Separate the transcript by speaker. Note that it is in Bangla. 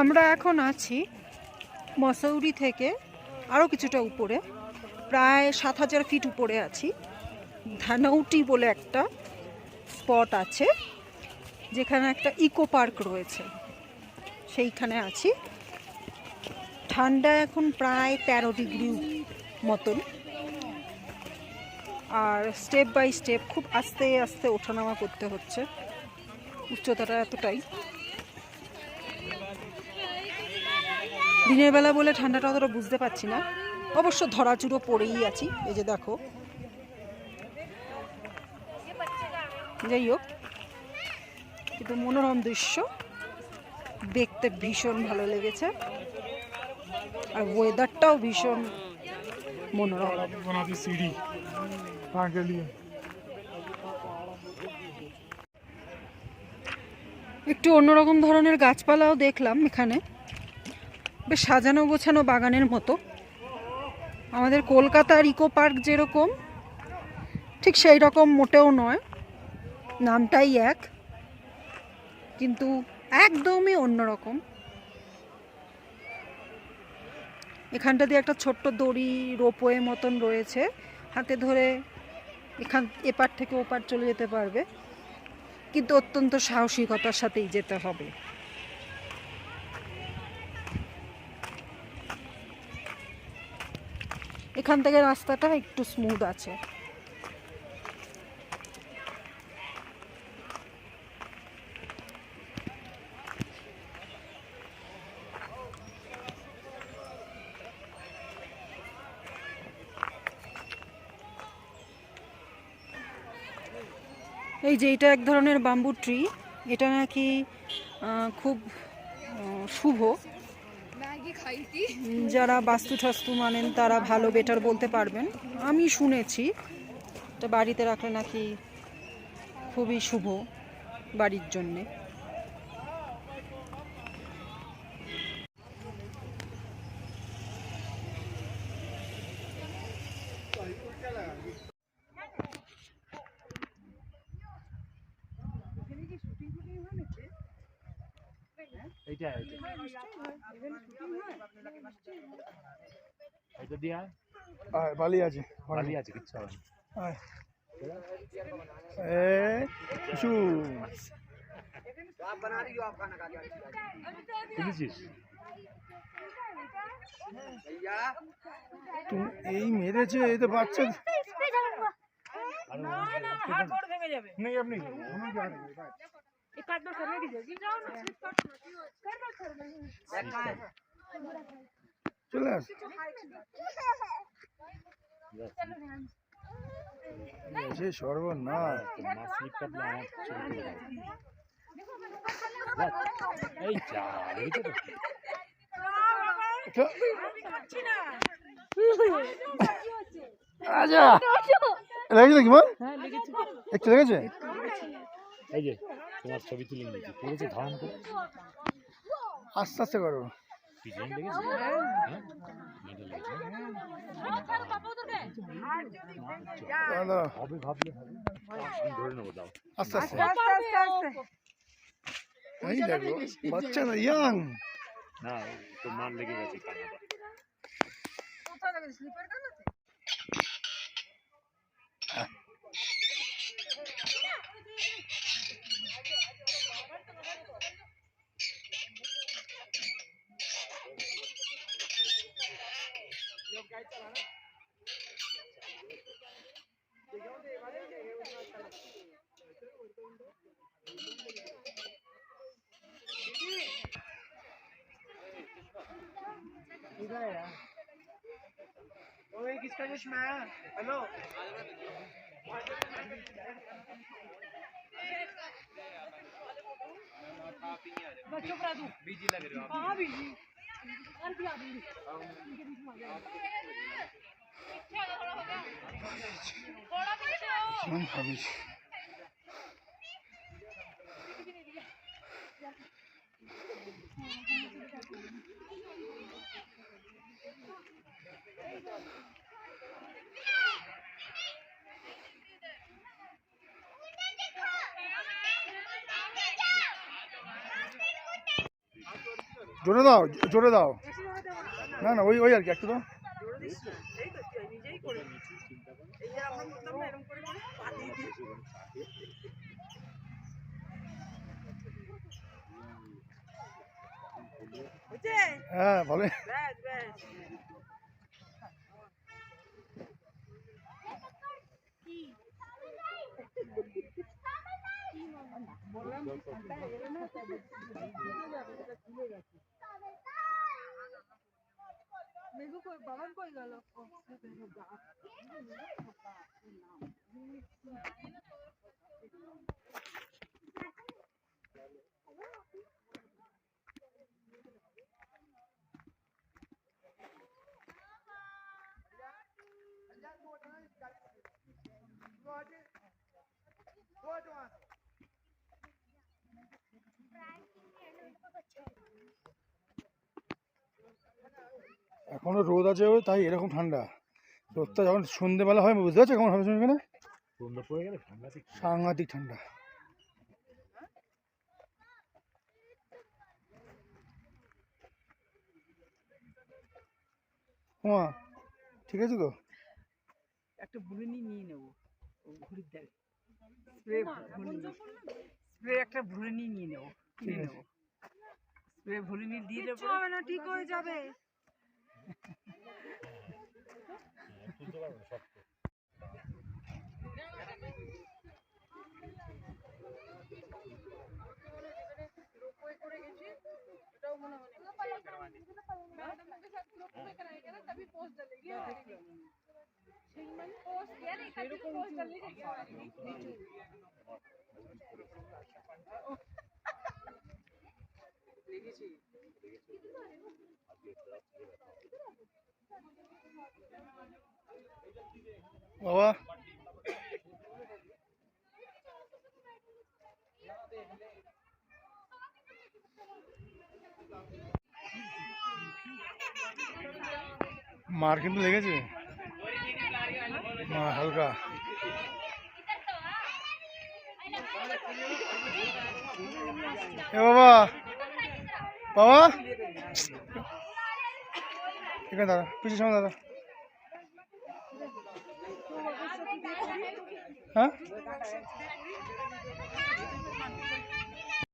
Speaker 1: আমরা এখন আছি মসৌরি থেকে আরও কিছুটা উপরে, প্রায় সাত হাজার ফিট উপরে আছি। ধানৌটি বলে একটা স্পট আছে, যেখানে একটা ইকো পার্ক রয়েছে। সেইখানে আছি। ঠান্ডা এখন প্রায় তেরো ডিগ্রি মতন। আর স্টেপ বাই স্টেপ খুব আস্তে আস্তে ওঠানামা করতে হচ্ছে। উচ্চতাটা এতটাই। দিনের বেলা বলে ঠান্ডাটা অতটা বুঝতে পারছি না। অবশ্য ধরাচুরো পড়েই আছি। এই যে দেখো। যাই হোক, কিন্তু মনোরম দৃশ্য। দেখতে ভীষণ ভালো লেগেছে। আর ওয়েদারটাও ভীষণ মনোরম। একটু অন্যরকম ধরনের গাছপালাও দেখলাম এখানে। বেশ সাজানো গোছানো বাগানের মতো। আমাদের কলকাতার ইকো পার্ক যেরকম, ঠিক সেই রকম মোটেও নয়। নামটাই এক, কিন্তু একদমই অন্যরকম। এখানটা দিয়ে একটা ছোট্ট দড়ি, রোপওয়ে মতন রয়েছে। হাতে ধরে এখান, এপার থেকে ওপার চলে যেতে পারবে। কিন্তু অত্যন্ত সাহসিকতার সাথেই যেতে হবে। এখান থেকে রাস্তাটা একটু স্মুথ আছে। এই যে এটা এক ধরনের বাম্বু ট্রি এটা নাকি খুব শুভ। যারা বাস্তু ঠাস্তু মানেন, তারা ভালো বেটার বলতে পারবেন। আমি শুনেছি এটা বাড়িতে রাখলে নাকি খুবই শুভ বাড়ির জন্যে।
Speaker 2: এইটা এইটা এইটা দিয়া
Speaker 3: আয়, বালি আছে। বালি
Speaker 2: আছে কিচ্ছু হবে না।
Speaker 3: আয়। এ কিছু।
Speaker 2: বুঝেছিস
Speaker 3: তুমি এই মেরেছে এই তো বাচ্চা।
Speaker 4: নেই
Speaker 5: আপনি
Speaker 2: সে এই যা
Speaker 3: আচ্ছা লেগেছে কি বল একটু লেগেছে
Speaker 2: এই যে তোমার ছবি তুলে নিয়েছি। পড়েছে ধারণ করে
Speaker 3: আস্তে আস্তে করো।
Speaker 2: দেখেছি? হ্যাঁ? মিডল লেগেছে দাঁড়াও, দাঁড়াও। হবে ভাবলে হবে। ধরে নেব দাও। আস্তে আস্তে।
Speaker 3: এই দেখো বাচ্চা না ইয়াং
Speaker 2: না তো মান লেগে গেছে কানাটা
Speaker 6: ओए किसका
Speaker 4: चश्मा है। हेलो। बच्चों करा दूँ? बिज़ी लग रहे हो हाँ बिज़ी। और भी आ गई इनके बीच में आ गया। अच्छा थोड़ा हो गया।
Speaker 3: थोड़ा पीछे हो জোরে দাও জোরে দাও।
Speaker 2: না না ওই
Speaker 3: ওই আর কি একটু হ্যাঁ ভালো
Speaker 2: বেগু
Speaker 6: কই বাবান কই গেল Thank you.
Speaker 3: এখনও রোদ আছে তাই এরকম ঠান্ডা।
Speaker 2: রোদটা
Speaker 3: যখন সন্ধেবেলা হয় বুঝতে পারছ কেমন হবে এখানে
Speaker 2: সন্ধ্যা পড়ে গেলে
Speaker 3: সাংঘাতিক ঠান্ডা। ওমা ঠিক আছে তো?
Speaker 4: একটা ভুলুনি নিয়ে নেব। ঘুরির দেবে স্প্রে একটা ভুলুনি নিয়ে নেব কিনে ঠিক নেব। স্প্রে ভুলুনি দিয়ে দেবো।
Speaker 1: হবে না
Speaker 2: ঠিক হয়ে যাবে
Speaker 3: বাবা। মার কিন্তু লেগেছে। হালকা। এ বাবা। বাবা এখানে দাঁড়া পিছিয়ে সামনে দাঁড়া হ্যাঁ